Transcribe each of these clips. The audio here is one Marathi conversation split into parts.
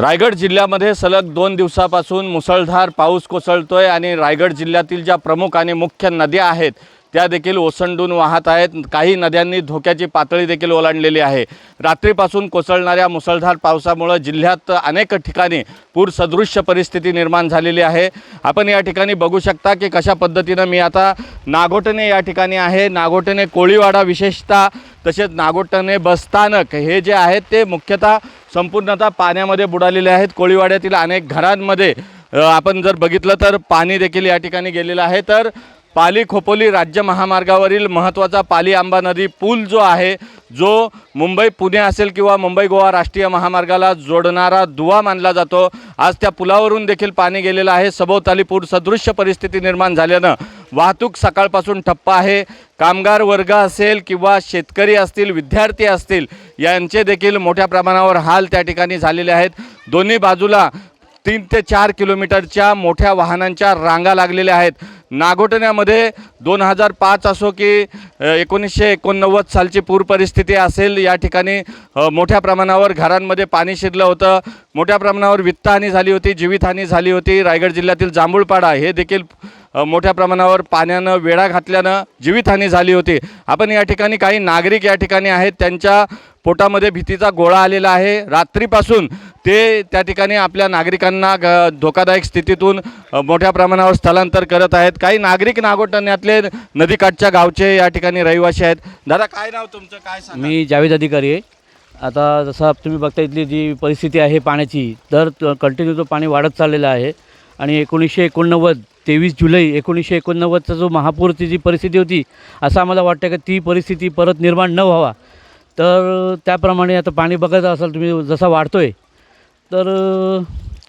रायगड जिल्ह्यामध्ये सलग दोन दिवसापासून मुसळधार पाऊस कोसळतोय आणि रायगड जिल्ह्यातील ज्या प्रमुख आणि मुख्य नद्या आहेत त्या देखील ओसंडून वाहत आहेत. काही नद्यांनी धोक्याची पातळी देखील ओलांडलेली आहे. रात्रीपासून कोसळणाऱ्या मुसळधार पावसामुळं जिल्ह्यात अनेक ठिकाणी पूरसदृश्य परिस्थिती निर्माण झालेली आहे. आपण या ठिकाणी बघू शकता की कशा पद्धतीनं मी आता नागोटणे या ठिकाणी आहे. नागोटणे कोळीवाडा विशेषतः तसेच नागोटणे बसस्थानक हे जे आहेत ते मुख्यतः संपूर्णतः पाण्यामध्ये बुडालेले आहेत. कोळीवाड्यातील अनेक घरांमध्ये आपण जर बघितलं तर पाणी देखील या ठिकाणी गेलेलं आहे. तर पाली खोपोली राज्य महामार्गावरील महत्त्वाचा पाली आंबा नदी पूल जो आहे जो मुंबई पुणे असेल किंवा मुंबई गोवा राष्ट्रीय महामार्गाला जोडणारा दुवा मानला जातो. आज त्या पुलावरून देखील पाणी गेलेलं आहे. सभोवताली पूर सदृश्य परिस्थिती निर्माण झाल्यानं वाहतूक सकाळपासून ठप्प आहे. कामगार वर्ग असेल किंवा शेतकरी असतील विद्यार्थी असतील यांचे देखील मोठ्या प्रमाणावर हाल त्या ठिकाणी झालेले आहेत. दोन्ही बाजूला तीन ते चार किलोमीटरच्या मोठ्या वाहनांच्या रांगा लागलेल्या आहेत. नागोटण्यामध्ये दोन हजार पाच असो की एकोणीसशे एकोणनव्वद सालची पूर परिस्थिती असेल या ठिकाणी मोठ्या प्रमाणावर घरांमध्ये पाणी शिरलं होतं. मोठ्या प्रमाणावर वित्तहानी झाली होती जीवितहानी झाली होती. रायगड जिल्ह्यातील जांभूळपाडा हे देखील मोठ्या प्रमाणावर पाण्यानं वेढा घातल्यानं जीवितहानी झाली होती. आपण या ठिकाणी काही नागरिक या ठिकाणी आहेत त्यांच्या पोटामध्ये भीतीचा गोळा आलेला आहे. रात्रीपासून ते त्या ठिकाणी आपल्या नागरिकांना ग धोकादायक स्थितीतून मोठ्या प्रमाणावर स्थलांतर करत आहेत. काही नागरिक नागोटण्यातले नदीकाठच्या गावचे या ठिकाणी रहिवासी आहेत. दादा काय नाव तुमचं? काय सांग मी जावेद अधिकारी आहे. आता जसं तुम्ही बघता इथली जी परिस्थिती आहे पाण्याची तर कंटिन्यू तो पाणी वाढत चाललेलं आहे. आणि एकोणीसशे एकोणनव्वद तेवीस जुलै एकोणीसशे एकोणनव्वदचा जो महापूरची जी परिस्थिती होती असं आम्हाला वाटतं की ती परिस्थिती परत निर्माण न व्हावा. तर त्याप्रमाणे आता पाणी बघत असाल तुम्ही जसा वाढतो आहे तर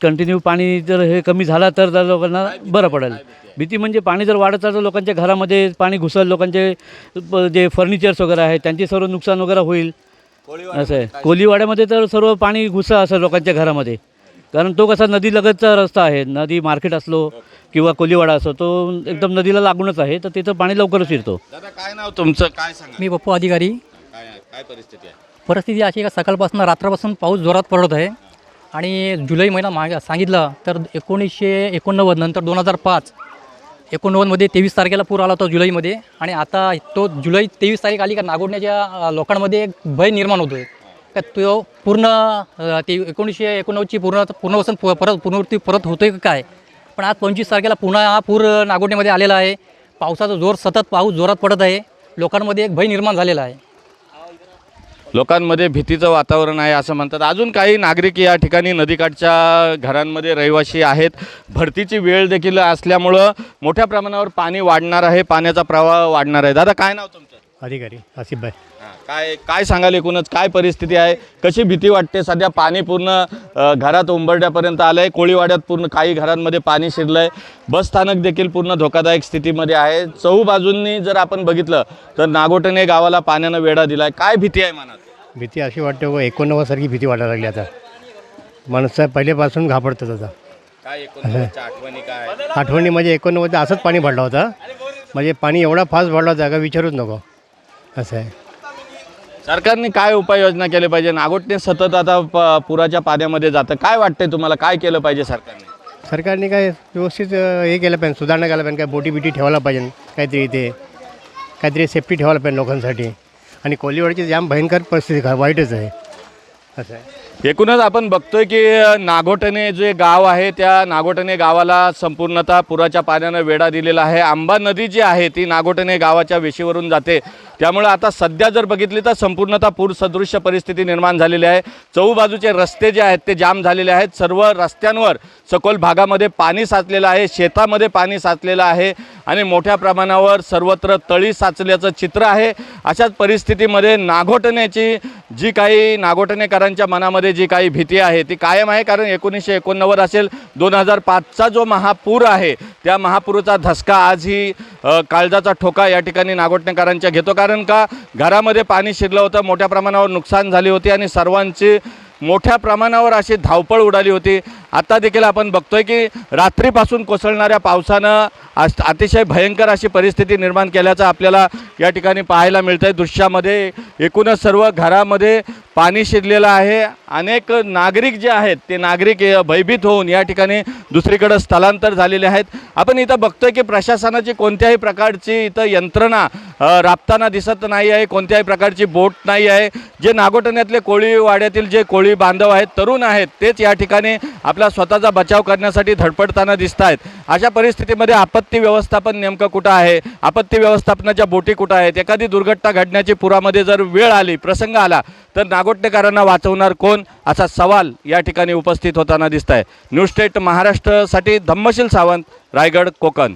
कंटिन्यू पाणी जर हे कमी झाला तर त्या लोकांना बरं पडेल. भीती म्हणजे पाणी जर वाढत चाललं लोकांच्या घरामध्ये पाणी घुसल लोकांचे प- जे फर्निचर्स वगैरे आहे त्यांचे सर्व नुकसान वगैरे होईल. असं आहे. कोलीवाड्यामध्ये तर सर्व पाणी घुसं असं लोकांच्या घरामध्ये. कारण तो कसा नदी लगतचा रस्ता आहे. नदी मार्केट असलो किंवा कोलीवाडा असो तो एकदम नदीला लागूनच आहे. तर तिथं पाणी लवकरच शिरतो दादा काय नाव तुमचं? काय सांगा? मी पप्पू अधिकारी. काय परिस्थिती आहे? परिस्थिती अशी आहे का सकाळपासून रात्रापासून पाऊस जोरात पडत आहे. आणि जुलै महिना मागे सांगितलं तर एकोणीसशे एकोणनव्वद नंतर दोन हजार पाच एकोणनव्वदमध्ये तेवीस तारखेला पूर आला होता जुलैमध्ये. आणि आता तो जुलै तेवीस तारीख आली का नागोडण्याच्या लोकांमध्ये एक भय निर्माण होतो आहे का तो पूर्ण अ, ते एकोणीसशे एकोणनव्वदची पूर्ण पूर्णवसन प- परत पूर्णवृत्ती परत होतो आहे का काय? पण आज पंचवीस तारखेला पुन्हा हा पूर नागोडण्यामध्ये आलेला आहे. पावसाचा जोर सतत पाऊस जोरात पडत आहे. लोकांमध्ये एक भय निर्माण झालेला आहे. लोकांमध्ये भीतीचं वातावरण आहे असं म्हणतात. अजून काही नागरिक या ठिकाणी नदीकाठच्या घरांमध्ये रहिवासी आहेत. भरतीची वेळ देखील असल्यामुळं मोठ्या प्रमाणावर पाणी वाढणार आहे. पाण्याचा प्रवाह वाढणार आहे. दादा काय नाव तुमचं? अधिकारी आसिफभाई हां, काय काय सांगाल एकूणच? काय परिस्थिती आहे? कशी भीती वाटते? सध्या पाणी पूर्ण अ, घरात उंबरड्यापर्यंत आलं आहे कोळीवाड्यात पूर्ण काही घरांमध्ये पाणी शिरलं आहे बसस्थानक देखील पूर्ण धोकादायक स्थितीमध्ये आहे. चहू बाजूंनी जर आपण बघितलं तर नागोटणे गावाला पाण्यानं वेढा दिला आहे काय भीती आहे मनात? भीती अशी वाटते व एकोणनव्वदसारखी भीती वाटायला लागली आता. माणसं पहिल्यापासून घाबरतात आता. काय आठवणी काय? आठवणी म्हणजे एकोणनव्वद असंच पाणी भरलं होतं. म्हणजे पाणी एवढा फास्ट भरला होता का विचारूच नको. असं आहे. सरकारने काय उपाययोजना केल्या पाहिजे? नागोटणे सतत आता प- पुराच्या पाण्यामध्ये जातं. काय वाटतंय तुम्हाला? काय केलं पाहिजे सरकारने? सरकारने काय व्यवस्थित अं, हे केलं पाहिजे सुधारणा केला पाहिजे काय बोटी बिटी ठेवायला पाहिजे काहीतरी इथे काहीतरी सेफ्टी ठेवायला पाहिजे लोकांसाठी. आणि कोलीवाडीची जाम भयंकर परिस्थिती खा- वाईटच आहे. असं आहे. एकूणच आपण बघतोय की नागोटणे जे गाव आहे त्या नागोटणे गावाला संपूर्णतः पुराच्या पाण्यानं वेढा दिलेला आहे. आंबा नदी जी आहे ती नागोटणे गावाच्या वेशीवरून जाते. त्यामुळे आता सध्या जर बघितली तर संपूर्णतः पूर सदृश्य परिस्थिती निर्माण झालेली आहे. चहूबाजूचे रस्ते जे आहेत ते जाम झालेले आहेत. सर्व रस्त्यांवर सखोल भागामध्ये पाणी साचलेलं आहे. शेतामध्ये पाणी साचलेलं आहे. आणि मोठ्या प्रमाणावर सर्वत्र तळी साचल्याचं चित्र आहे. अशाच परिस्थितीमध्ये नागोटण्याची जी काही नागोटणेकरांच्या मनामध्ये जी काही भीती आहे ती कायम आहे. कारण एकोणीसशे एकोणनव्वद असेल दोन हजार पाचचा जो महापूर आहे त्या महापुराचा धसका आजही काळजाचा ठोका या ठिकाणी नागोटणेकरांच्या घेतो. कारण का घरामध्ये पाणी शिरलं होतं मोठ्या प्रमाणावर नुकसान झाली होती आणि सर्वांची मोठ्या प्रमाणावर अशी धावपळ उडाली होती. आता देखील आपण बघतोय की रात्रीपासून कोसळणाऱ्या पावसानं आज अतिशय भयंकर अशी परिस्थिती निर्माण केल्याचं आपल्याला या ठिकाणी पाहायला मिळतं आहे दृश्यामध्ये एकूणच सर्व घरामध्ये पाणी शिरलेलं आहे. अनेक नागरिक जे आहेत ते नागरिक भयभीत होऊन या ठिकाणी दुसरीकडं स्थलांतर झालेले आहेत. आपण इथं बघतोय की प्रशासनाची कोणत्याही प्रकारची इथं यंत्रणा राबताना दिसत नाही आहे कोणत्याही प्रकारची बोट नाही आहे. जे नागोटण्यातले कोळी वाड्यातील जे कोळी बांधव आहेत तरुण आहेत तेच या ठिकाणी आपला स्वतःचा बचाव करण्यासाठी धडपडताना दिसत आहेत अशा परिस्थितीमध्ये आपण आपत्ती व्यवस्थापन नेमकं कुठं आहे? आपत्ती व्यवस्थापनाच्या बोटी कुठं आहेत? एखादी दुर्घटना घडण्याची पुरामध्ये जर वेळ आली प्रसंग आला तर नागोटणेकरांना वाचवणार कोण? असा सवाल या ठिकाणी उपस्थित होताना दिसत आहे न्यू स्टेट महाराष्ट्रासाठी धम्मशील सावंत रायगड कोकण.